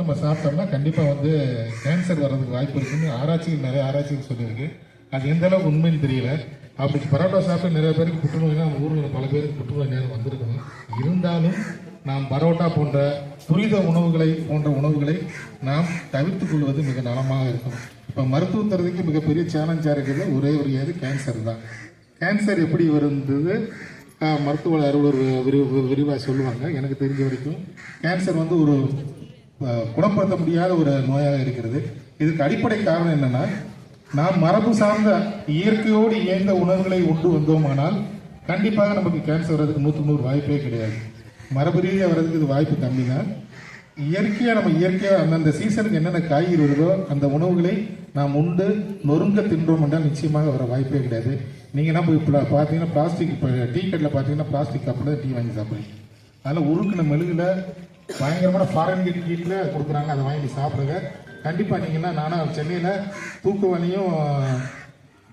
நம்ம சாப்பிட்டோம்னா கண்டிப்பாக வந்து கேன்சர் வர்றதுக்கு வாய்ப்பு இருக்குன்னு ஆராய்ச்சிகள் நிறைய ஆராய்ச்சிகள் சொல்லியிருக்கு. அது எந்த அளவுக்கு உண்மைன்னு தெரியல. அப்படி பரோட்டா சாப்பிட்டு நிறைய பேருக்கு புற்றுநோய்னா நம்ம ஊரில் பல பேருக்கு புற்றுநோய் நேரம் வந்திருக்கணும் இருந்தாலும் நாம் பரோட்டா போன்ற துரித உணவுகளை போன்ற உணவுகளை நாம் தவிர்த்து கொள்வது மிக நலமாக இருக்கும். இப்போ மருத்துவத்துறைக்கு மிகப்பெரிய சேலஞ்சாக இருக்கிறது ஒரே ஒரு ஏது கேன்சர் தான். கேன்சர் எப்படி வருந்தது மருத்துவ அலுவலர் விரிவு விரிவாக சொல்லுவாங்க. எனக்கு தெரிஞ்ச வரைக்கும் கேன்சர் வந்து ஒரு குணப்படுத்த முடியாத ஒரு நோயாக இருக்கிறது. இதுக்கு அடிப்படை காரணம் என்னன்னா நாம் மரபு சார்ந்த இயற்கையோடு இயந்த உணவுகளை உண்டு வந்தோமானால் கண்டிப்பாக நமக்கு கேன்சர் வர்றதுக்கு நூற்று நூறு வாய்ப்பே கிடையாது. மரபு ரீதியாக வர்றதுக்கு இது வாய்ப்பு கம்மி தான் இயற்கையாக நம்ம இயற்கையாக அந்தந்த சீசனுக்கு என்னென்ன காய்கறி வருதோ அந்த உணவுகளை நாம் உண்டு நொறுங்க தின்றோம் என்றால் நிச்சயமாக வர வாய்ப்பே கிடையாது. நீங்கள் என்ன போய் இப்ப பார்த்தீங்கன்னா பிளாஸ்டிக் இப்போ டீ கட்டில் பார்த்தீங்கன்னா பிளாஸ்டிக் கப்பில் டீ வாங்கி சாப்பிடுறீங்க. அதனால் உருக்கின மெழுகில் பயங்கரமான ஃபாரின் கிட் கீட்டில் கொடுக்குறாங்க அதை வாங்கி சாப்பிடுங்க. கண்டிப்பாக நீங்கன்னா நானும் சென்னையில் தூக்கு வலியும்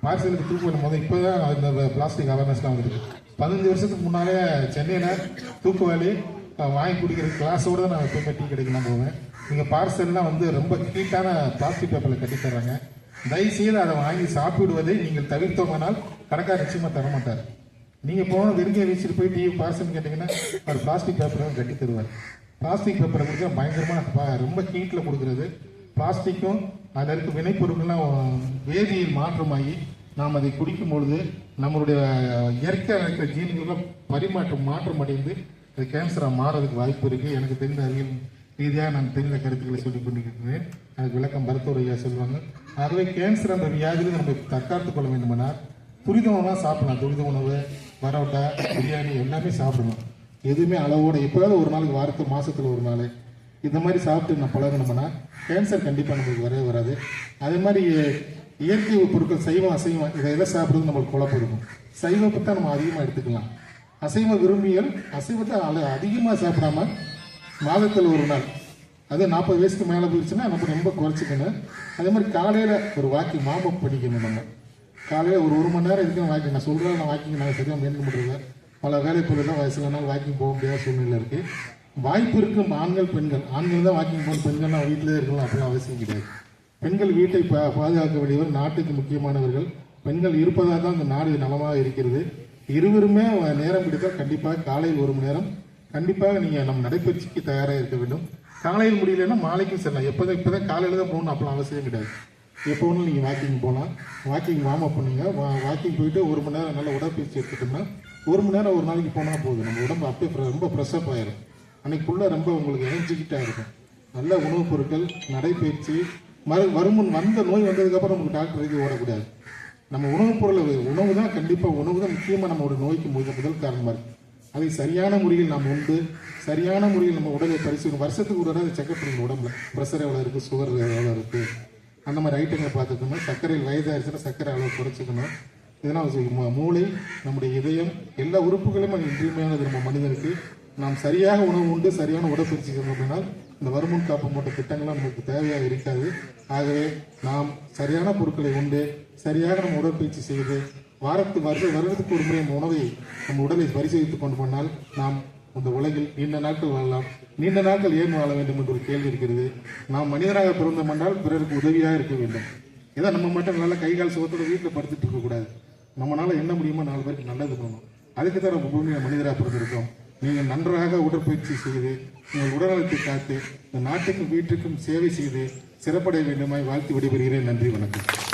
பார்சலுக்கு தூக்கு வலி முதல் இப்போ தான் இந்த பிளாஸ்டிக் அவேர்னஸ்லாம் வந்துருக்கு. பதினஞ்சு வருஷத்துக்கு முன்னாலே சென்னையில் தூக்கு வலி வாங்கி குடிக்கிற கிளாஸோடு தான் நான் எப்பவுமே டீ கிடைக்கலாம் போவேன். நீங்கள் பார்சல்லாம் வந்து ரொம்ப ஹீட்டான பிளாஸ்டிக் பேப்பரில் கட்டி தர்றாங்க. தயவுசெய்து அதை வாங்கி சாப்பிடுவதை நீங்கள் தவிர்த்தோமானால் கணக்காக நிச்சயமாக தர மாட்டார். நீங்கள் போன வெறுங்கையை வச்சுட்டு போய் டீ பார்சல் கேட்டிங்கன்னா அவர் பிளாஸ்டிக் பேப்பரை கட்டி தருவார். பிளாஸ்டிக் பேப்பரை கொடுக்க பயங்கரமான ரொம்ப ஹீட்டில் கொடுக்குறது. பிளாஸ்டிக்கும் அதில் இருக்க வினைப்பொருட்கள்லாம் வேதியில் மாற்றமாகி நாம் அதை குடிக்கும் பொழுது நம்மளுடைய இயற்கையாக இருக்கிற ஜீன்கள்லாம் பரிமாற்றம் மாற்றம் அடைந்து அது கேன்சராக மாறதுக்கு வாய்ப்பு இருக்குது எனக்கு தெரிந்த அறிவியல் ரீதியாக நான் தெரிந்த கருத்துக்களை சொல்லிக் கொண்டிருக்கிறேன். அதுக்கு விளக்கம் மருத்துவர் ஐயா சொல்லுவாங்க ஆகவே கேன்சர் அந்த வியாதியில் நம்ம தற்காத்து கொள்ள வேண்டுமானால் துரித உணவாக சாப்பிடலாம். துரித உணவு பரோட்டா பிரியாணி எல்லாமே சாப்பிடணும். எதுவுமே அளவோட எப்போயாவது ஒரு நாளைக்கு வாரத்து மாசத்துல ஒரு நாள். இந்த மாதிரி சாப்பிட்டு நம்ம பழகணும்னா கேன்சர் கண்டிப்பாக நம்மளுக்கு வரவே வராது. அதே மாதிரி இயற்கை பொருட்கள் சைவம் அசைவம் இதை எதை சாப்பிடுறது நம்மளுக்கு குழப்பம். இருக்கும் சைவத்தை தான் நம்ம அதிகமாக எடுத்துக்கலாம். அசைவ விரும்பியல் அசைவத்தை அள அதிகமாக சாப்பிடாம மாதத்தில் ஒரு நாள் அது நாற்பது வயசுக்கு மேலே போயிடுச்சுன்னா நம்ம ரொம்ப குறைச்சிக்கணும். அதே மாதிரி காலையில் ஒரு வாக்கிங் மாமப் பண்ணிக்கணும் நம்ம. காலையில் ஒரு ஒரு மணி நேரம் இதுக்கு வாக்கிங் நான் சொல்கிறேன் நான் வாக்கிங் நான் சரியாக மெயின்டைன் பண்ணுறது பல வேலை வயசில் வயசுல நாள் வாக்கிங் போக முடியாத சூழ்நிலை இருக்குது வாய்ப்பு இருக்கும் ஆண்கள் பெண்கள். ஆண்கள் தான் வாக்கிங் போகணும் பெண்கள்லாம் வீட்டிலே இருக்கலாம் அப்படிலாம் அவசியம் கிடையாது. பெண்கள் வீட்டை பா பாதுகாக்க வேண்டியவர் நாட்டுக்கு முக்கியமானவர்கள். பெண்கள் இருப்பதாக தான் இந்த நாடு நலமாக இருக்கிறது. இருவருமே நேரம் பிடித்தால் கண்டிப்பாக காலையில் ஒரு மணி நேரம். கண்டிப்பாக நீங்கள் நம்ம நடைபயிற்சிக்கு தயாராக இருக்க வேண்டும். காலையில் முடியலன்னா மாலைக்கும் செல்லலாம். எப்போதான் இப்போ தான் காலையில் தான் போகணும் அப்பலாம் அவசியம் கிடையாது. எப்போ ஒன்றும் நீங்கள் வாக்கிங் போகலாம். வாக்கிங் வார்ம் அப் பண்ணுங்க. வா- வாக்கிங் போயிட்டு ஒரு மணி நேரம் நல்ல உடற்பயிற்சி எடுத்துட்டோம்னா ஒரு மணி நேரம் ஒரு நாளைக்கு போனால் போதும். நம்ம உடம்பு அப்படியே ரொம்ப ஃப்ரெஷ்அப் ஆயிரும். அன்னைக்குள்ளே ரொம்ப உங்களுக்கு எனர்ஜிக்கிட்டாக இருக்கும் நல்ல உணவுப் பொருட்கள் நடைபயிற்சி மறு வருமுன் வந்த நோய் வந்ததுக்கப்புறம் நமக்கு டாக்டர் எழுதி ஓடக்கூடாது. நம்ம உணவுப் பொருளை உணவு தான் கண்டிப்பாக உணவு தான் முக்கியமாக நம்மளோட நோய்க்கு முதல் முதல் காரணமாக இருக்குது அதை சரியான முறையில் நாம் உண்டு சரியான முறையில் நம்ம உடலை பரிசீலனை வருஷத்துக்கு ஒரு தடவை செக்அப் பண்ணுங்க உடம்புல. ப்ரெஷர் எவ்வளோ இருக்குது சுகர் எவ்வளோ இருக்குது அந்த மாதிரி ஐட்டங்களை பார்த்துக்கணும். சர்க்கரையில் வயதாகிடுச்சுன்னா சர்க்கரை அளவு குறைச்சிக்கணும். இதனால் வச்சு- மூளை நம்முடைய இதயம் எல்லா உறுப்புகளும் அது இன்றியமையானது. நம்ம மனிதனுக்கு நாம் சரியாக உணவு உண்டு சரியான உடற்பயிற்சி செய்யணும் அப்படின்னா இந்த வருமுன் காப்பு போன்ற திட்டங்கள்லாம் நமக்கு தேவையாக இருக்காது. ஆகவே நாம் சரியான பொருட்களை உண்டு சரியாக நம்ம உடற்பயிற்சி செய்து வாரத்து வருட வருடத்துக்கு ஒரு முறை நம்ம உணவை நம் உடலை பரிசீலித்து கொண்டு போனால் நாம் இந்த உலகில் நீண்ட நாட்கள் வாழலாம். நீண்ட நாட்கள் ஏன் வாழ வேண்டும் என்ற ஒரு கேள்வி இருக்கிறது. நாம் மனிதனாக பிறந்தோம் என்றால் பிறருக்கு உதவியாக இருக்க வேண்டும். ஏதோ நம்ம மட்டும் நல்லா கை கால் சுகத்தோட வீட்டில் படுத்துட்டு இருக்கக்கூடாது. நம்மளால என்ன முடியுமோ நாலு பேருக்கு நல்லது பண்ணணும். அதுக்கு தான் நம்ம பூமியை மனிதராக பிறந்திருக்கோம். நீங்கள் நன்றாக உடற்பயிற்சி செய்து உங்கள் உடல்நலத்தை காத்து இந்த நாட்டுக்கும் வீட்டுக்கும் சேவை செய்து சிறப்படைய வேண்டுமாய் வாழ்த்து விடைபெறுகிறேன். நன்றி வணக்கம்.